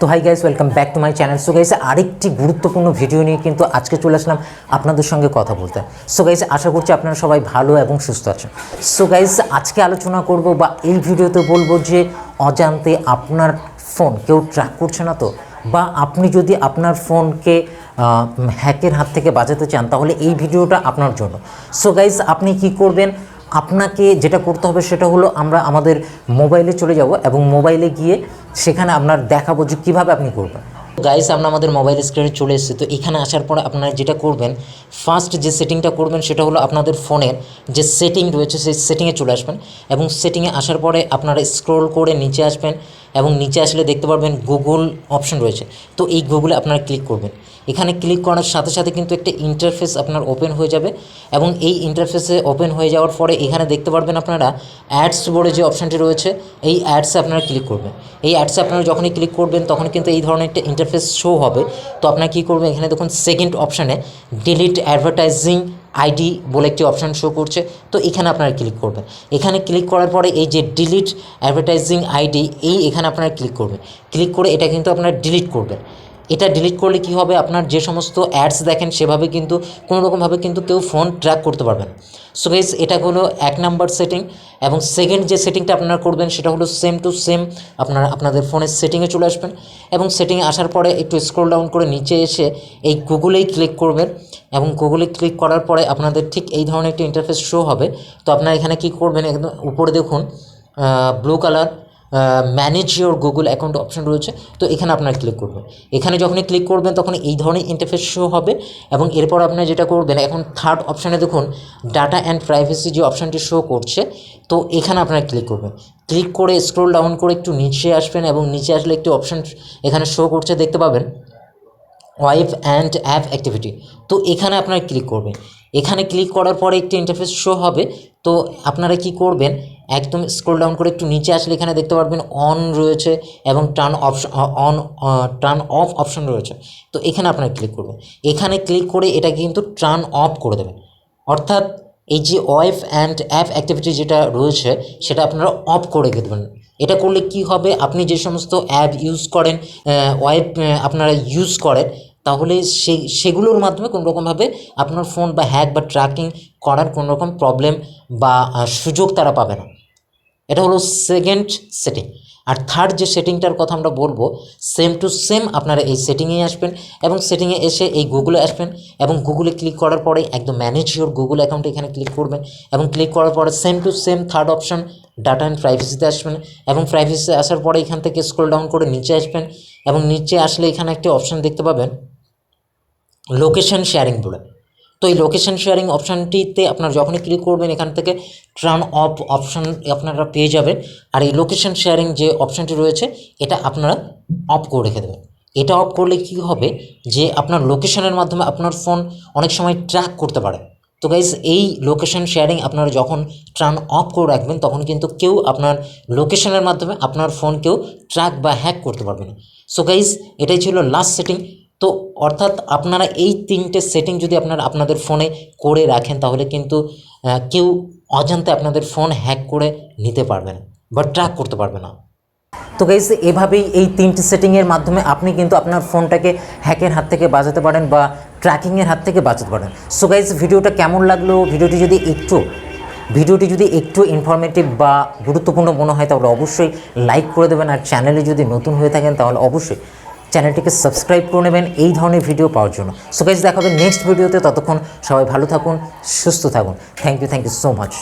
তো hi guys welcome back to my channel so guys আরেকটি গুরুত্বপূর্ণ ভিডিও নিয়ে কিন্তু আজকে চলে আসলাম আপনাদের সঙ্গে কথা বলতে। সো গাইস আশা করছি আপনারা সবাই ভালো এবং সুস্থ আছেন। সো গাইস আজকে আলোচনা করব বা এই ভিডিওতে বলব যে অজান্তে আপনার ফোন কেউ ট্র্যাক করছে না তো? বা আপনি যদি আপনার ফোনকে হ্যাকের হাত থেকে বাঁচাতে চান, তাহলে এই ভিডিওটা আপনার জন্য। সো গাইস আপনি কি করবেন? আপনাকে যেটা করতে হবে সেটা হলো আমরা আমাদের মোবাইলে চলে যাব এবং মোবাইলে গিয়ে সেখানে আপনার দেখাবো যে কীভাবে আপনি করবেন। গাইস আমরা আমাদের মোবাইল স্ক্রিনে চলে এসেছি। তো এখানে আসার পর আপনারা যেটা করবেন ফার্স্ট যে সেটিংটা করবেন সেটা হলো আপনাদের ফোনের যে সেটিং রয়েছে, সেই সেটিংয়ে চলে আসবেন এবং সেটিংয়ে আসার পরে আপনারা স্ক্রোল করে নিচে আসবেন। এবং নিচে আসলে দেখতে পারবেন গুগল অপশন রয়েছে। তো এই গুগলে আপনারা ক্লিক করবেন। এখানে ক্লিক করার সাথে সাথে কিন্তু একটা ইন্টারফেস আপনার ওপেন হয়ে যাবে এবং এই ইন্টারফেসে ওপেন হয়ে যাওয়ার পরে এখানে দেখতে পারবেন আপনারা অ্যাডস বলে যে অপশানটি রয়েছে, এই অ্যাডসে আপনারা ক্লিক করবেন। এই অ্যাডসে আপনারা যখনই ক্লিক করবেন তখন কিন্তু এই ধরনের একটা ইন্টারফেস শো হবে। তো আপনারা কী করবেন? এখানে দেখুন সেকেন্ড অপশানে ডিলিট অ্যাডভার্টাইজিং আইডি বলে একটি অপশান শো করছে। তো এখানে আপনারা ক্লিক করবেন। এখানে ক্লিক করার পরে এই যে ডিলিট অ্যাডভার্টাইজিং আইডি, এই এখানে আপনারা ক্লিক করবেন। ক্লিক করে এটা কিন্তু আপনারা ডিলিট করবেন। এটা ডিলিট করলে কি হবে? আপনার যে সমস্ত অ্যাডস দেখেন, সেভাবে কিন্তু কোনো রকমভাবে কিন্তু কেউ ফোন ট্র্যাক করতে পারবেন সো গাইস এটা হলো এক নাম্বার সেটিং এবং সেকেন্ড যে সেটিংটা আপনারা করবেন, সেটা হলো সেম টু সেম আপনারা, আপনাদের ফোনের সেটিংয়ে চলে আসবেন এবং সেটিংয়ে আসার পরে একটু স্ক্রল ডাউন করে নিচে এসে এই গুগলেই ক্লিক করবেন এবং গুগলে ক্লিক করার পরে আপনাদের ঠিক এই ধরনের একটা ইন্টারফেস শো হবে। তো আপনারা এখানে কি করবেন, একদম উপরে দেখুন blue colour manage your Google account option রয়েছে। তো এখানে আপনারা ক্লিক করবেন। এখানে যখনই ক্লিক করবেন তখন এই ধরনের ইন্টারফেস শো হবে এবং এরপর আপনারা যেটা করবেন, এখন থার্ড অপশানে দেখুন ডাটা অ্যান্ড প্রাইভেসি যে অপশানটি শো করছে, তো এখানে আপনারা ক্লিক করবেন। ক্লিক করে স্ক্রোল ডাউন করে একটু নিচে আসবেন এবং নিচে আসলে একটি অপশান এখানে শো করছে, দেখতে পাবেন ওয়াইফ অ্যান্ড অ্যাপ অ্যাক্টিভিটি তো এখানে আপনারা ক্লিক করবেন। এখানে ক্লিক করার পরে একটি ইন্টারফেস শো হবে। তো আপনারা কি করবেন একদম স্ক্রোল ডাউন করে একটু নিচে আসলে এখানে দেখতে পারবেন অন রয়েছে এবং turn option on turn off option রয়েছে। তো এখানে আপনারা ক্লিক করবেন। এখানে ক্লিক করে এটা কিন্তু টার্ন অফ করে দেবেন। অর্থাৎ এই যে ওয়াইফ অ্যান্ড অ্যাপ অ্যাক্টিভিটি যেটা রয়েছে, সেটা আপনারা অফ করে দেবেন। এটা করলে কি হবে? আপনি যে সমস্ত অ্যাপ ইউজ করেন ওয়াইফ আপনারা ইউজ করেন, তাহলে সে, সেগুলোর মাধ্যমে কোনো রকমভাবে আপনার ফোন বা হ্যাক বা ট্র্যাকিং করার কোনো রকম প্রবলেম বা সুযোগ তারা পাবে না। এটা হলো সেকেন্ড সেটিং আর থার্ড যে সেটিংটার কথা আমরা বলব সেম টু সেম আপনারা এই সেটিংয়ে আসবেন এবং সেটিংয়ে এসে এই গুগলে আসবেন এবং গুগলে ক্লিক করার পরে একদম ম্যানেজ ইউর গুগল অ্যাকাউন্ট এখানে ক্লিক করবেন এবং ক্লিক করার পরে same to same third option data and প্রাইভেসিতে আসবেন এবং প্রাইভেসিতে আসার পরে এখান থেকে স্ক্রল ডাউন করে নিচে আসবেন এবং নিচে আসলে এখানে একটি অপশান দেখতে পাবেন লোকেশন শেয়ারিং বলে। তো এই লোকেশন শেয়ারিং অপশানটিতে আপনারা যখনই ক্লিক করবেন, এখান থেকে টার্ন অফ অপশান আপনারা পেয়ে যাবেন। আর এই লোকেশন শেয়ারিং যে অপশানটি রয়েছে, এটা আপনারা অফ করে রেখে দেবেন। এটা অফ করলে কি হবে? যে আপনার লোকেশনের মাধ্যমে আপনার ফোন অনেক সময় ট্র্যাক করতে পারে। তো গাইজ এই লোকেশন শেয়ারিং আপনারা যখন টার্ন অফ করে রাখবেন, তখন কিন্তু কেউ আপনার লোকেশনের মাধ্যমে আপনার ফোন কেউ ট্র্যাক বা হ্যাক করতে পারবে না। সো গাইজ এটাই ছিল লাস্ট সেটিং তো অর্থাৎ আপনারা এই তিনটে সেটিং যদি আপনারা আপনাদের ফোনে করে রাখেন, তাহলে কিন্তু কেউ অজান্তে আপনাদের ফোন হ্যাক করে নিতে পারবে না বা ট্র্যাক করতে পারবে না। তো গাইজ এভাবেই এই তিনটি সেটিংয়ের মাধ্যমে আপনি কিন্তু আপনার ফোনটাকে হ্যাকের হাত থেকে বাঁচাতে পারেন বা ট্র্যাকিংয়ের হাত থেকে বাঁচাতে পারেন। সো গাইজ ভিডিওটা কেমন লাগল? ভিডিওটি যদি একটু, ভিডিওটি যদি একটু ইনফরমেটিভ বা গুরুত্বপূর্ণ মনে হয়, তাহলে অবশ্যই লাইক করে দেবেন। আর চ্যানেলে যদি নতুন হয়ে থাকেন, তাহলে অবশ্যই চ্যানেলটিকে সাবস্ক্রাইব করে নেবেন এই ধরনের ভিডিও পাওয়ার জন্য। সো গাইজ দেখাবে নেক্সট ভিডিওতে ততক্ষণ সবাই ভালো থাকুন, সুস্থ থাকুন। Thank you thank you so much